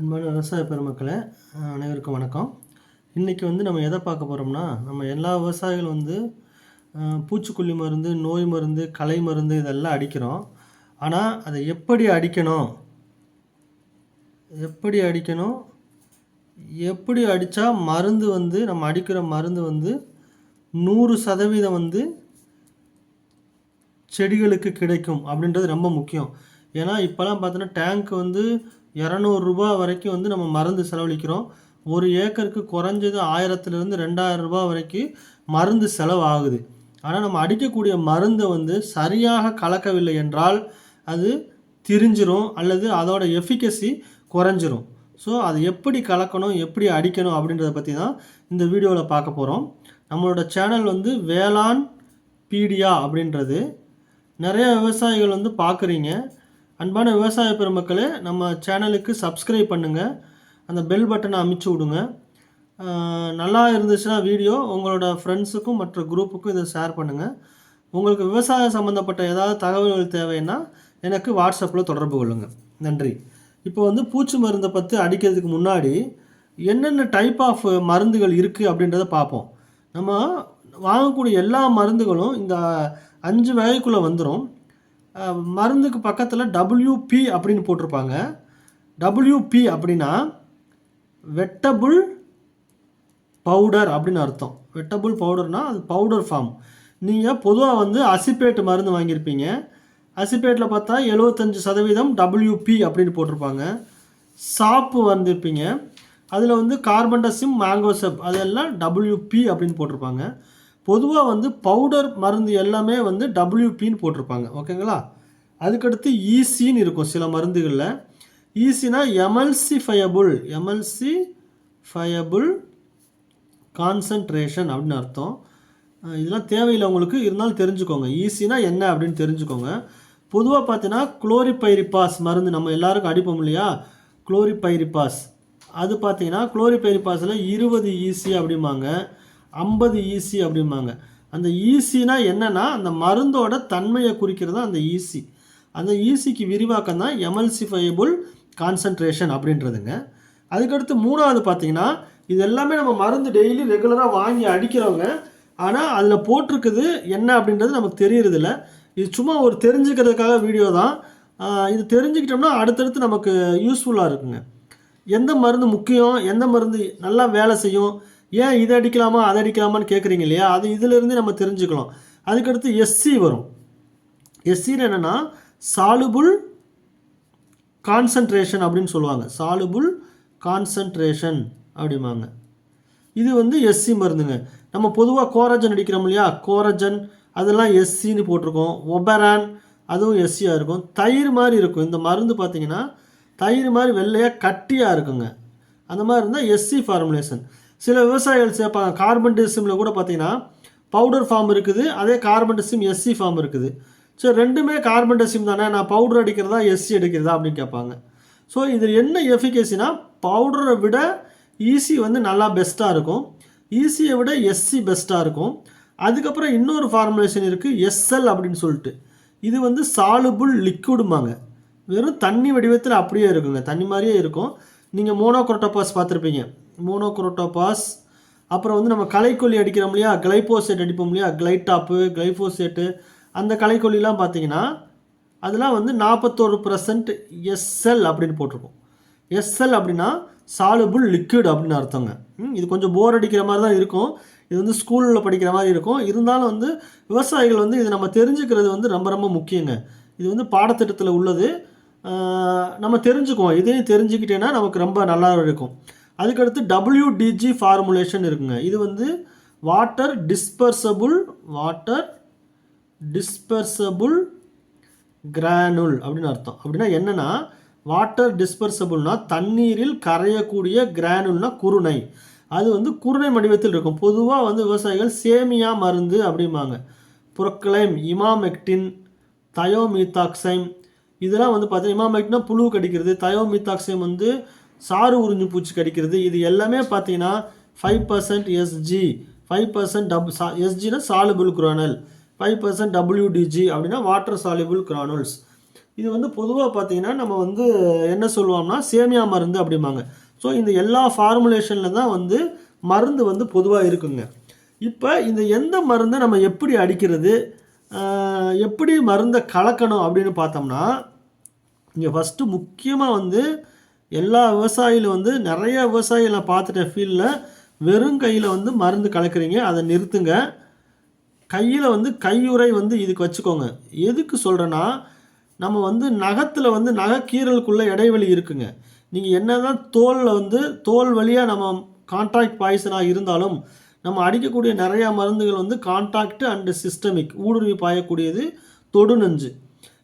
அன்பான விவசாய பெருமக்களே அனைவருக்கும் வணக்கம். இன்றைக்கி வந்து நம்ம எதை பார்க்க போகிறோம்னா நம்ம எல்லா விவசாயிகளும் வந்து பூச்சிக்கொல்லி மருந்து நோய் மருந்து களை மருந்து இதெல்லாம் அடிக்கிறோம். ஆனால் அதை எப்படி அடிக்கணும்? எப்படி அடிக்கணும்? எப்படி அடித்தா மருந்து வந்து நம்ம அடிக்கிற மருந்து வந்து நூறு சதவீதம் வந்து செடிகளுக்கு கிடைக்கும் அப்படின்றது ரொம்ப முக்கியம். ஏன்னா இப்போலாம் பார்த்தோன்னா டேங்க் வந்து இரநூறுபா வரைக்கும் வந்து நம்ம மருந்து செலவழிக்கிறோம். ஒரு ஏக்கருக்கு குறைஞ்சது ஆயிரத்துலேருந்து ரெண்டாயிரம் ரூபாய் வரைக்கும் மருந்து செலவாகுது. ஆனால் நம்ம அடிக்கக்கூடிய மருந்தை வந்து சரியாக கலக்கவில்லை என்றால் அது திரிஞ்சிரும் அல்லது அதோட எஃபிகசி குறைஞ்சிரும். ஸோ அது எப்படி கலக்கணும் எப்படி அடிக்கணும் அப்படின்றத பற்றி தான் இந்த வீடியோவில் பார்க்க போகிறோம் நம்மளோட சேனல் வந்து வேளாண் பீடியா அப்படின்றது. நிறைய விவசாயிகள் வந்து பார்க்குறீங்க. அன்பான விவசாய பெருமக்களே நம்ம சேனலுக்கு சப்ஸ்கிரைப் பண்ணுங்கள் அந்த பெல் பட்டனை அமுச்சு விடுங்க. நல்லா இருந்துச்சுன்னா வீடியோ உங்களோட ஃப்ரெண்ட்ஸுக்கும் மற்ற குரூப்புக்கும் இதை ஷேர் பண்ணுங்கள் உங்களுக்கு விவசாயம் சம்மந்தப்பட்ட ஏதாவது தகவல்கள் தேவைன்னா எனக்கு வாட்ஸ்அப்பில் தொடர்பு கொள்ளுங்கள் நன்றி. இப்போ வந்து பூச்சி மருந்தை பற்றி அடிக்கிறதுக்கு முன்னாடி என்னென்ன டைப் ஆஃப் மருந்துகள் இருக்குது அப்படின்றத பார்ப்போம். நம்ம வாங்கக்கூடிய எல்லா மருந்துகளும் இந்த அஞ்சு வகைக்குள்ளே வந்துடும் மருந்துக்கு பக்கத்தில் டபிள்யூபி அப்படின்னு போட்டிருப்பாங்க. டபிள்யூபி அப்படின்னா வெட்டபுள் பவுடர் அப்படின்னு அர்த்தம். வெட்டபுள் பவுடர்னா அது பவுடர் ஃபார்ம். நீங்கள் பொதுவாக வந்து அசிபேட் மருந்து வாங்கியிருப்பீங்க. அசிப்பேட்டில் பார்த்தா எழுபத்தஞ்சு சதவீதம் டபிள்யூபி அப்படின்னு போட்டிருப்பாங்க. சாப்பு வந்திருப்பீங்க. அதில் வந்து கார்பன்டசிம் மேங்கோசப் அதெல்லாம் டபிள்யூபி அப்படின்னு போட்டிருப்பாங்க. பொதுவாக வந்து பவுடர் மருந்து எல்லாமே வந்து டபிள்யூபின்னு போட்டிருப்பாங்க. ஓகேங்களா? அதுக்கடுத்து ஈசின்னு இருக்கும் சில மருந்துகளில். ஈசினா எமல்சிஃபயபுள் எமல்சி ஃபயபுள் கான்சன்ட்ரேஷன் அப்படின்னு அர்த்தம். இதெல்லாம் தேவையில்லை உங்களுக்கு. இருந்தாலும் தெரிஞ்சுக்கோங்க. ஈஸினா என்ன அப்படின்னு தெரிஞ்சுக்கோங்க. பொதுவாக பார்த்தீங்கன்னா குளோரிபைரிபாஸ் மருந்து நம்ம எல்லாருக்கும் அடிப்போம் இல்லையா? குளோரிபைரிபாஸ் அது பார்த்தீங்கன்னா குளோரிபைரிபாஸில் இருபது ஈசி அப்படிம்பாங்க. ஐம்பது ஈசி அப்படிம்பாங்க. அந்த ஈசினா என்னென்னா அந்த மருந்தோட தன்மையை குறிக்கிறது தான் அந்த ஈசி அந்த ஈசிக்கு விரிவாக்கம் தான் எமல்சிஃபயபுள் கான்சன்ட்ரேஷன் அப்படின்றதுங்க. அதுக்கடுத்து மூணாவது பார்த்தீங்கன்னா இது எல்லாமே நம்ம மருந்து டெய்லி ரெகுலராக வாங்கி அடிக்கிறவங்க. ஆனால் அதில் போட்டிருக்குது என்ன அப்படின்றது நமக்கு தெரியறதில்ல. இது சும்மா ஒரு தெரிஞ்சுக்கிறதுக்காக வீடியோ தான். இது தெரிஞ்சுக்கிட்டோம்னா அடுத்தடுத்து நமக்கு யூஸ்ஃபுல்லாக இருக்குங்க. எந்த மருந்து முக்கியம்? எந்த மருந்து நல்லா வேலை செய்யும்? ஏன் இதை அடிக்கலாமா அதை அடிக்கலாமான்னு கேட்குறீங்க இல்லையா? அது இதிலிருந்து நம்ம தெரிஞ்சுக்கலாம் அதுக்கடுத்து எஸ்சி வரும். எஸ்சின்னு என்னென்னா சாலுபுள் கான்சன்ட்ரேஷன் அப்படின்னு சொல்லுவாங்க. சாலுபுள் கான்சன்ட்ரேஷன் அப்படிம்பாங்க. இது வந்து எஸ்சி மருந்துங்க. நம்ம பொதுவாக கோரஜன் அடிக்கிறோம் இல்லையா? கோரஜன் அதெல்லாம் எஸ்சின்னு போட்டிருக்கோம். ஒபரான் அதுவும் எஸ்சியாக இருக்கும். தயிர் மாதிரி இருக்கும். இந்த மருந்து பார்த்திங்கன்னா தயிர் மாதிரி வெள்ளையாக கட்டியாக இருக்குங்க. அந்த மாதிரி இருந்தால் எஸ்சி ஃபார்முலேஷன் சில விவசாயிகள் சேர்ப்பாங்க. கார்பன் கூட பார்த்தீங்கன்னா பவுடர் ஃபார்ம் இருக்குது அதே கார்பன் எஸ்சி ஃபார்ம் இருக்குது. ஸோ ரெண்டுமே கார்பன் தானே? நான் பவுடர் அடிக்கிறதா எஸ்சி அடிக்கிறதா அப்படின்னு கேட்பாங்க. ஸோ இதில் என்ன எஃபிகேசினா பவுடரை விட ஈசி வந்து நல்லா பெஸ்ட்டாக இருக்கும். ஈஸியை விட எஸ்சி பெஸ்ட்டாக இருக்கும். அதுக்கப்புறம் இன்னொரு ஃபார்முலேஷன் இருக்குது எஸ்எல் அப்படின்னு சொல்லிட்டு. இது வந்து சாலுபுள் லிக்விடுமாங்க வெறும் தண்ணி வடிவத்தில் அப்படியே இருக்குங்க. தண்ணி மாதிரியே இருக்கும். நீங்கள் மோனோக்ரோட்டோபாஸ் பார்த்துருப்பீங்க. மோனோக்ரோட்டோபாஸ் அப்புறம் வந்து நம்ம களைக்கொல்லி அடிக்கிறோம் இல்லையா? கிளைபோசேட் அடிப்போம் இல்லையா? கிளைடாப்பு கிளைஃபோசேட்டு அந்த களைக்கொல்லிலாம் பார்த்தீங்கன்னா அதெல்லாம் வந்து நாற்பத்தோரு பர்சன்ட் எஸ்எல் அப்படின்னு போட்டிருக்கோம். எஸ்எல் அப்படின்னா சாலுபுள் லிக்விட் அப்படின்னு அர்த்தங்க. இது கொஞ்சம் போர் அடிக்கிற மாதிரி தான் இருக்கும். இது வந்து ஸ்கூலில் படிக்கிற மாதிரி இருக்கும். இருந்தாலும் வந்து விவசாயிகள் வந்து இது நம்ம தெரிஞ்சுக்கிறது வந்து ரொம்ப ரொம்ப முக்கியங்க. இது வந்து பாடத்திட்டத்தில் உள்ளது. நம்ம தெரிஞ்சுக்குவோம். இதையும் தெரிஞ்சுக்கிட்டேன்னா நமக்கு ரொம்ப நல்லா இருக்கும். அதுக்கடுத்து டபிள்யூடிஜி ஃபார்முலேஷன் இருக்குங்க. இது வந்து water dispersible water dispersible granule அப்படின்னு அர்த்தம். அப்படின்னா என்னென்னா வாட்டர் டிஸ்பர்சபுள்னா தண்ணீரில் கரையக்கூடிய கிரானுல்னா குருணை. அது வந்து குருணை வடிவத்தில் இருக்கும். பொதுவாக வந்து விவசாயிகள் சேமியா மருந்து அப்படிம்பாங்க. புரொக்ளைம் இமாமெக்டின் தயோமீத்தாக்சைம் இதெல்லாம் வந்து பார்த்தீங்கன்னா இமாமெக்டினா புழு கடிக்கிறது. தயோமீத்தாக்சைம் வந்து சாறு உறிஞ்சு பூச்சி கடிக்கிறது. இது எல்லாமே பார்த்தீங்கன்னா five percent SG five percent dub சா எஸ்ஜினா soluble granule five percent WDG அப்படின்னா வாட்டர் சாலுபிள் கிரானுல்ஸ் இது வந்து பொதுவாக பார்த்தீங்கன்னா நம்ம வந்து என்ன சொல்லுவோம்னா சேமியா மருந்து அப்படிம்பாங்க. ஸோ இந்த எல்லா ஃபார்முலேஷனில் தான் வந்து மருந்து வந்து பொதுவாக இருக்குங்க. இப்போ இந்த எந்த மருந்தை நம்ம எப்படி அடிக்கிறது? எப்படி மருந்தை கலக்கணும் அப்படின்னு பார்த்தோம்னா இங்கே ஃபஸ்ட்டு முக்கியமாக வந்து எல்லா விவசாயிகளும் வந்து நிறைய விவசாயிகள் நான் ஃபீல்டில் வெறும் கையில் வந்து மருந்து கலக்குறீங்க. அதை நிறுத்துங்க. கையில் வந்து கையுறை வந்து இதுக்கு வச்சுக்கோங்க. எதுக்கு சொல்கிறேன்னா நம்ம வந்து நகத்தில் வந்து நகைக்கீரலுக்குள்ள இடைவெளி இருக்குங்க. நீங்கள் என்ன தான் தோலில் வந்து தோல் வழியாக நம்ம கான்ட்ராக்ட் பாய்சனாக இருந்தாலும் நம்ம அடிக்கக்கூடிய நிறையா மருந்துகள் வந்து கான்ட்ராக்ட் அண்டு சிஸ்டமிக் ஊடுருவி பாயக்கூடியது தொடு நஞ்சு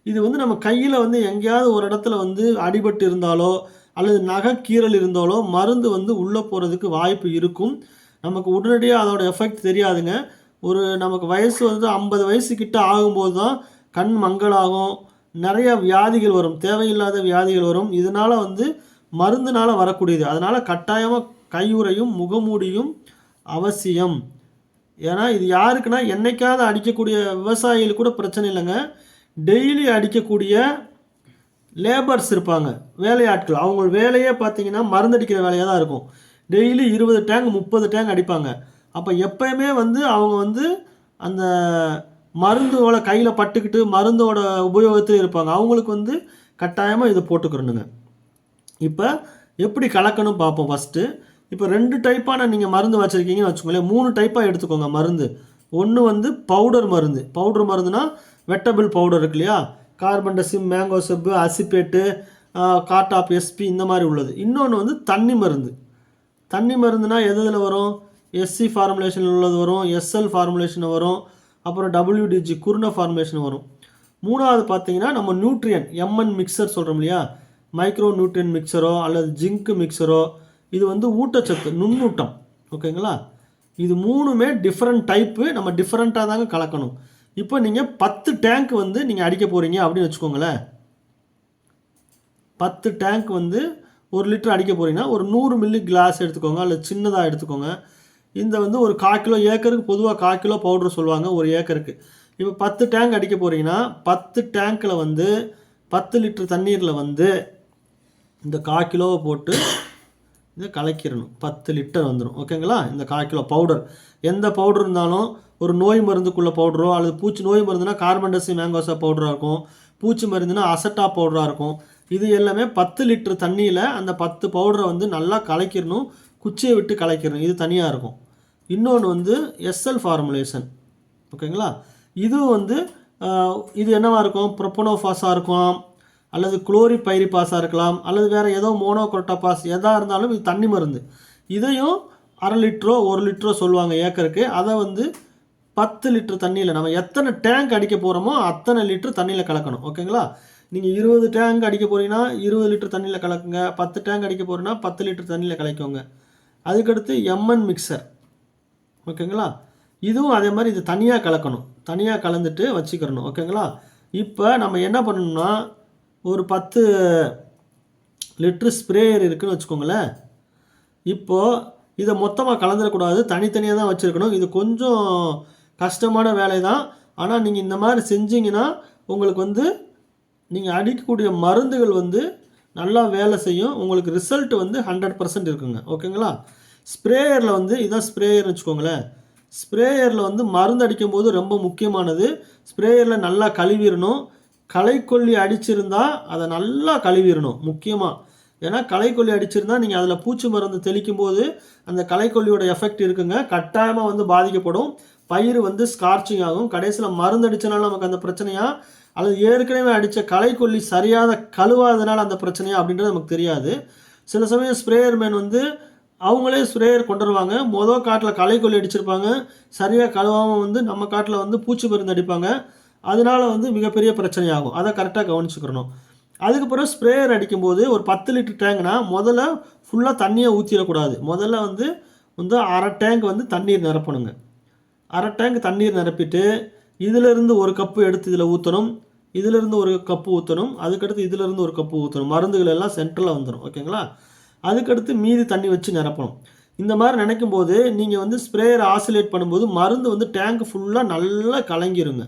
இது வந்து நம்ம கையில் வந்து எங்கேயாவது ஒரு இடத்துல வந்து அடிபட்டு இருந்தாலோ அல்லது நகைக்கீரல் இருந்தாலோ மருந்து வந்து உள்ளே போகிறதுக்கு வாய்ப்பு இருக்கும். நமக்கு உடனடியாக அதோட எஃபெக்ட் தெரியாதுங்க. ஒரு நமக்கு வயசு வந்து ஐம்பது வயசு ஆகும்போது தான் கண் மங்கலாகும். நிறைய வியாதிகள் வரும். தேவையில்லாத வியாதிகள் வரும். இதனால் வந்து மருந்துனால் வரக்கூடியது. அதனால் கட்டாயமாக கையுறையும் முகமூடியும் அவசியம். ஏன்னா இது யாருக்குன்னா என்றைக்காவது அடிக்கக்கூடிய விவசாயிகள் கூட பிரச்சனை இல்லைங்க. டெய்லி அடிக்கக்கூடிய லேபர்ஸ் இருப்பாங்க வேலையாட்கள். அவங்க வேலையே பார்த்தீங்கன்னா மருந்தடிக்கிற வேலையாக தான் இருக்கும். டெய்லி இருபது டேங்க் முப்பது டேங்க் அடிப்பாங்க. அப்போ எப்பயுமே வந்து அவங்க வந்து அந்த மருந்தோட கையில் பட்டுக்கிட்டு மருந்தோட உபயோகத்தில் இருப்பாங்க. அவங்களுக்கு வந்து கட்டாயமாக இதை போட்டுக்கிறணுங்க. இப்போ எப்படி கலக்கணும் பார்ப்போம் ஃபஸ்ட்டு இப்போ ரெண்டு டைப்பான நீங்கள் மருந்து வச்சுருக்கீங்கன்னு வச்சுக்கோங்களேன். மூணு டைப்பாக எடுத்துக்கோங்க மருந்து. ஒன்று வந்து பவுடர் மருந்து. பவுடர் மருந்துனா வெட்டபிள் பவுடர் இருக்கு இல்லையா? கார்பன்டசிம் மேங்கோ செப்பு அசிப்பேட்டு காட்டாப் எஸ்பி இந்த மாதிரி உள்ளது. இன்னொன்று வந்து தண்ணி மருந்து. தண்ணி மருந்துனா எது இதில் வரும்? எஸ்சி ஃபார்முலேஷனில் உள்ளது வரும் எஸ்எல் ஃபார்முலேஷன் வரும் அப்புறம் டபிள்யூடிஜி குருண ஃபார்முலேஷன் வரும். மூணாவது பார்த்தீங்கன்னா நம்ம நியூட்ரியன் எம்என் மிக்சர் சொல்கிறோம் இல்லையா? மைக்ரோ நியூட்ரியன் மிக்சரோ அல்லது ஜிங்க் மிக்சரோ இது வந்து ஊட்டச்சத்து நுண்ணூட்டம். ஓகேங்களா? இது மூணுமே டிஃப்ரெண்ட் டைப்பு நம்ம டிஃப்ரெண்ட்டாக தாங்க கலக்கணும். இப்போ நீங்கள் பத்து டேங்க் வந்து நீங்கள் அடிக்க போகிறீங்க அப்படின்னு வச்சுக்கோங்களேன். பத்து டேங்க் வந்து ஒரு லிட்டர் அடிக்க போகிறீங்கன்னா ஒரு நூறு மில்லி கிளாஸ் எடுத்துக்கோங்க இல்லை சின்னதாக எடுத்துக்கோங்க. இந்த வந்து ஒரு கால் கிலோ ஏக்கருக்கு பொதுவாக கால் கிலோ பவுடர் சொல்லுவாங்க ஒரு ஏக்கருக்கு. இப்போ பத்து டேங்க் அடிக்க போகிறீங்கன்னா பத்து டேங்க்கில் வந்து பத்து லிட்டர் தண்ணீரில் வந்து இந்த கால் கிலோவை போட்டு இதை கலக்கிடணும். பத்து லிட்டர் வந்துடும் ஓகேங்களா இந்த கால் கிலோ பவுடர் எந்த பவுடர் இருந்தாலும் ஒரு நோய் மருந்துக்குள்ளே பவுடரோ அல்லது பூச்சி நோய் மருந்துனா கார்பன்டசி மேங்கோசா பவுடராக இருக்கும். பூச்சி மருந்துனா அசட்டா பவுடராக இருக்கும். இது எல்லாமே பத்து லிட்டர் தண்ணியில் அந்த பத்து பவுடரை வந்து நல்லா கலக்கிடணும். குச்சியை விட்டு கலக்கிடணும். இது தனியாக இருக்கும். இன்னொன்று வந்து எஸ்எல் ஃபார்முலேஷன் ஓகேங்களா இது வந்து இது என்னவாக இருக்கும்? ப்ரொப்பனோஃபாஸாக இருக்கும் அல்லது குளோரி பைரிபாஸாக இருக்கலாம் அல்லது வேறு ஏதோ மோனோக்ரோட்டோபாஸ் எதாக இருந்தாலும் இது தண்ணி மருந்து. இதையும் அரை லிட்டரோ ஒரு லிட்டரோ சொல்லுவாங்க ஏக்கருக்கு. அதை வந்து பத்து லிட்டர் தண்ணியில் நம்ம எத்தனை டேங்க் அடிக்க போகிறோமோ அத்தனை லிட்டர் தண்ணியில் கலக்கணும். ஓகேங்களா? நீங்கள் இருபது டேங்க் அடிக்க போகிறீங்கன்னா இருபது லிட்டர் தண்ணியில் கலக்குங்க. பத்து டேங்க் அடிக்க போகிறீங்கன்னா பத்து லிட்டர் தண்ணியில் கலக்கோங்க அதுக்கடுத்து எம்என் மிக்சர் ஓகேங்களா? இதுவும் அதே மாதிரி இது தனியாக கலக்கணும். தனியாக கலந்துட்டு வச்சுக்கிறணும். ஓகேங்களா? இப்போ நம்ம என்ன பண்ணணும்னா ஒரு பத்து லிட்ரு ஸ்ப்ரேயர் இருக்குதுன்னு வச்சுக்கோங்களேன். இப்போது இதை மொத்தமாக கலந்துடக்கூடாது. தனித்தனியாக தான் வச்சுருக்கணும். இது கொஞ்சம் கஷ்டமான வேலை தான் ஆனால் நீங்கள் இந்த மாதிரி செஞ்சீங்கன்னா உங்களுக்கு வந்து நீங்கள் அடிக்கக்கூடிய மருந்துகள் வந்து நல்லா வேலை செய்யும். உங்களுக்கு ரிசல்ட் வந்து ஹண்ட்ரட் பர்சன்ட் இருக்குங்க. ஓகேங்களா? ஸ்ப்ரேயரில் வந்து இதான் ஸ்ப்ரேயர்னு வச்சுக்கோங்களேன். ஸ்ப்ரேயரில் வந்து மருந்து அடிக்கும் போது ரொம்ப முக்கியமானது. ஸ்ப்ரேயரில் நல்லா கழுவிடணும். களைக்கொல்லி அடிச்சிருந்தா அதை நல்லா கழுவிடணும் முக்கியமாக ஏன்னா களைக்கொல்லி அடிச்சிருந்தா நீங்கள் அதில் பூச்சி மருந்து தெளிக்கும் போது அந்த களைக்கொல்லியோட எஃபெக்ட் இருக்குங்க. கட்டாயமாக வந்து பாதிக்கப்படும். பயிர் வந்து ஸ்கார்ச்சிங் ஆகும். கடைசியில் மருந்து அடித்தனால நமக்கு அந்த பிரச்சனையா? அல்லது ஏற்கனவே அடித்த களைக்கொல்லி சரியாத கழுவாதனால அந்த பிரச்சனையா? அப்படின்றது நமக்கு தெரியாது. சில சமயம் ஸ்ப்ரேயர் மேன் வந்து அவங்களே ஸ்ப்ரேயர் கொண்டு வருவாங்க. மொதல் காட்டில் களைக்கொல்லி அடிச்சிருப்பாங்க. சரியாக கழுவாமல் வந்து நம்ம காட்டில் வந்து பூச்சி மருந்து அடிப்பாங்க. அதனால வந்து மிகப்பெரிய பிரச்சனையாகும். அதை கரெக்டாக கவனிச்சுக்கிறணும் அதுக்கப்புறம் ஸ்ப்ரேயர் அடிக்கும்போது ஒரு பத்து லிட்டர் டேங்க்னா முதல்ல ஃபுல்லாக தண்ணியை ஊற்றிடக்கூடாது முதல்ல வந்து வந்து அரை டேங்க் வந்து தண்ணீர் நிரப்பணுங்க. அரை டேங்க் தண்ணீர் நிரப்பிட்டு இதிலிருந்து ஒரு கப்பு எடுத்து இதில் ஊற்றணும் இதிலிருந்து ஒரு கப்பு ஊற்றணும் அதுக்கடுத்து இதிலிருந்து ஒரு கப்பு ஊற்றணும் மருந்துகள் எல்லாம் சென்டரில் வந்துடும் ஓகேங்களா அதுக்கடுத்து மீதி தண்ணி வச்சு நிரப்பணும். இந்த மாதிரி நினைக்கும் போது நீங்கள் வந்து ஸ்ப்ரேயர் ஆசிலேட் பண்ணும்போது மருந்து வந்து டேங்க் ஃபுல்லாக நல்லா கலங்கிருங்க.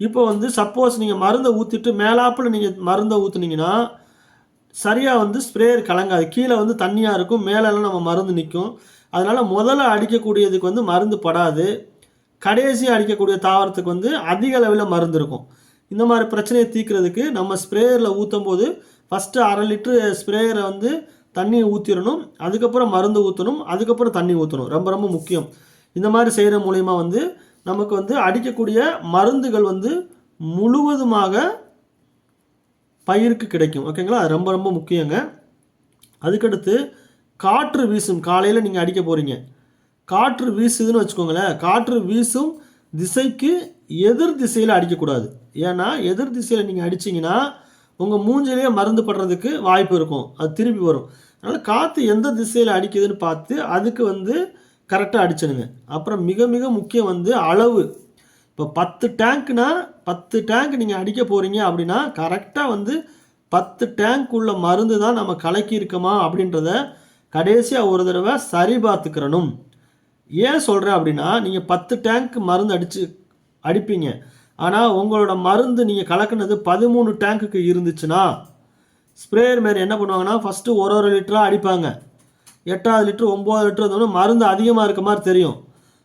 இப்போ வந்து சப்போஸ் நீங்கள் மருந்தை ஊற்றிட்டு மேலாப்பில் நீங்கள் மருந்தை ஊற்றுனீங்கன்னா சரியாக வந்து ஸ்ப்ரேயர் கலங்காது. கீழே வந்து தண்ணியாக இருக்கும். மேலெல்லாம் நம்ம மருந்து நிற்கும் அதனால் முதல்ல அடிக்கக்கூடியதுக்கு வந்து மருந்து படாது. கடைசியாக அடிக்கக்கூடிய தாவரத்துக்கு வந்து அதிக அளவில் மருந்து இருக்கும். இந்த மாதிரி பிரச்சனையை தீர்க்கிறதுக்கு நம்ம ஸ்ப்ரேயரில் ஊற்றும் போது ஃபஸ்ட்டு அரை லிட்ரு ஸ்ப்ரேயரை வந்து தண்ணியை ஊற்றிடணும் அதுக்கப்புறம் மருந்து ஊற்றணும் அதுக்கப்புறம் தண்ணி ஊற்றணும் ரொம்ப ரொம்ப முக்கியம். இந்த மாதிரி செய்கிற மூலிமா வந்து நமக்கு வந்து அடிக்கக்கூடிய மருந்துகள் வந்து முழுவதுமாக பயிருக்கு கிடைக்கும். ஓகேங்களா அது ரொம்ப ரொம்ப முக்கியங்க. அதுக்கடுத்து காற்று வீசும். காலையில் நீங்கள் அடிக்க போகிறீங்க காற்று வீசுதுன்னு வச்சுக்கோங்களேன். காற்று வீசும் திசைக்கு எதிர் திசையில் அடிக்கக்கூடாது. ஏன்னா எதிர் திசையில் நீங்கள் அடிச்சிங்கன்னா உங்கள் மூஞ்சிலேயே மருந்து படுறதுக்கு வாய்ப்பு இருக்கும். அது திருப்பி வரும். அதனால் காற்று எந்த திசையில் அடிக்குதுன்னு பார்த்து அதுக்கு வந்து கரெக்டாக அடிச்சிடுங்க. அப்புறம் மிக மிக முக்கியம் வந்து அளவு. இப்போ பத்து டேங்க்னா பத்து டேங்க் நீங்கள் அடிக்க போகிறீங்க அப்படின்னா கரெக்டாக வந்து பத்து டேங்க் உள்ள மருந்து தான் நம்ம கலக்கி இருக்கோமா அப்படின்றத கடைசியாக ஒரு தடவை சரி பார்த்துக்கிறணும். ஏன் சொல்கிறேன் அப்படின்னா நீங்கள் பத்து டேங்க் மருந்து அடித்து அடிப்பீங்க. ஆனால் உங்களோட மருந்து நீங்கள் கலக்குனது பதிமூணு டேங்க்குக்கு இருந்துச்சுன்னா ஸ்ப்ரேயர் மாரி என்ன பண்ணுவாங்கன்னா ஃபஸ்ட்டு ஒரு ஒரு லிட்டராக அடிப்பாங்க. எட்டாவது லிட்ரு ஒம்பது லிட்டர் இருந்தோன்னா மருந்து அதிகமாக இருக்க மாதிரி தெரியும்.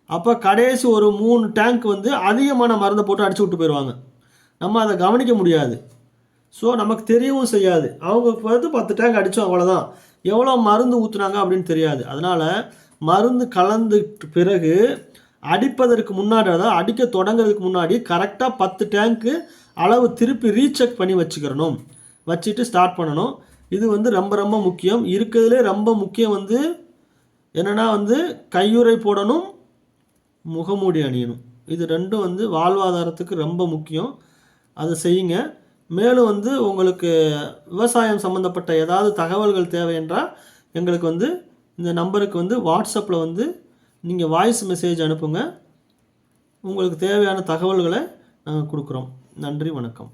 அப்போ கடைசி ஒரு மூணு டேங்க் வந்து அதிகமான மருந்தை போட்டு அடிச்சு விட்டு போயிடுவாங்க. நம்ம அதை கவனிக்க முடியாது. ஸோ நமக்கு தெரியவும் செய்யாது. அவங்க வந்து பத்து டேங்க் அடித்தோம் அவ்வளோதான் எவ்வளோ மருந்து ஊற்றுனாங்க அப்படின்னு தெரியாது. அதனால் மருந்து கலந்து பிறகு அடிப்பதற்கு முன்னாடி அதாவது அடிக்க தொடங்குறதுக்கு முன்னாடி கரெக்டாக பத்து டேங்க்கு அளவு திருப்பி ரீசெக் பண்ணி வச்சுக்கிறணும். வச்சுட்டு ஸ்டார்ட் பண்ணணும். இது வந்து ரொம்ப ரொம்ப முக்கியம். இருக்கிறதுலே ரொம்ப முக்கியம் வந்து என்னென்னா வந்து கையுறை போடணும் முகமூடி அணியணும். இது ரெண்டும் வந்து வாழ்வாதாரத்துக்கு ரொம்ப முக்கியம். அதை செய்யுங்க. மேலும் வந்து உங்களுக்கு விவசாயம் சம்மந்தப்பட்ட ஏதாவது தகவல்கள் தேவை என்றால் எங்களுக்கு வந்து இந்த நம்பருக்கு வந்து வாட்ஸ்அப்பில் வந்து நீங்கள் வாய்ஸ் மெசேஜ் அனுப்புங்க. உங்களுக்கு தேவையான தகவல்களை நாங்கள் கொடுக்குறோம். நன்றி வணக்கம்.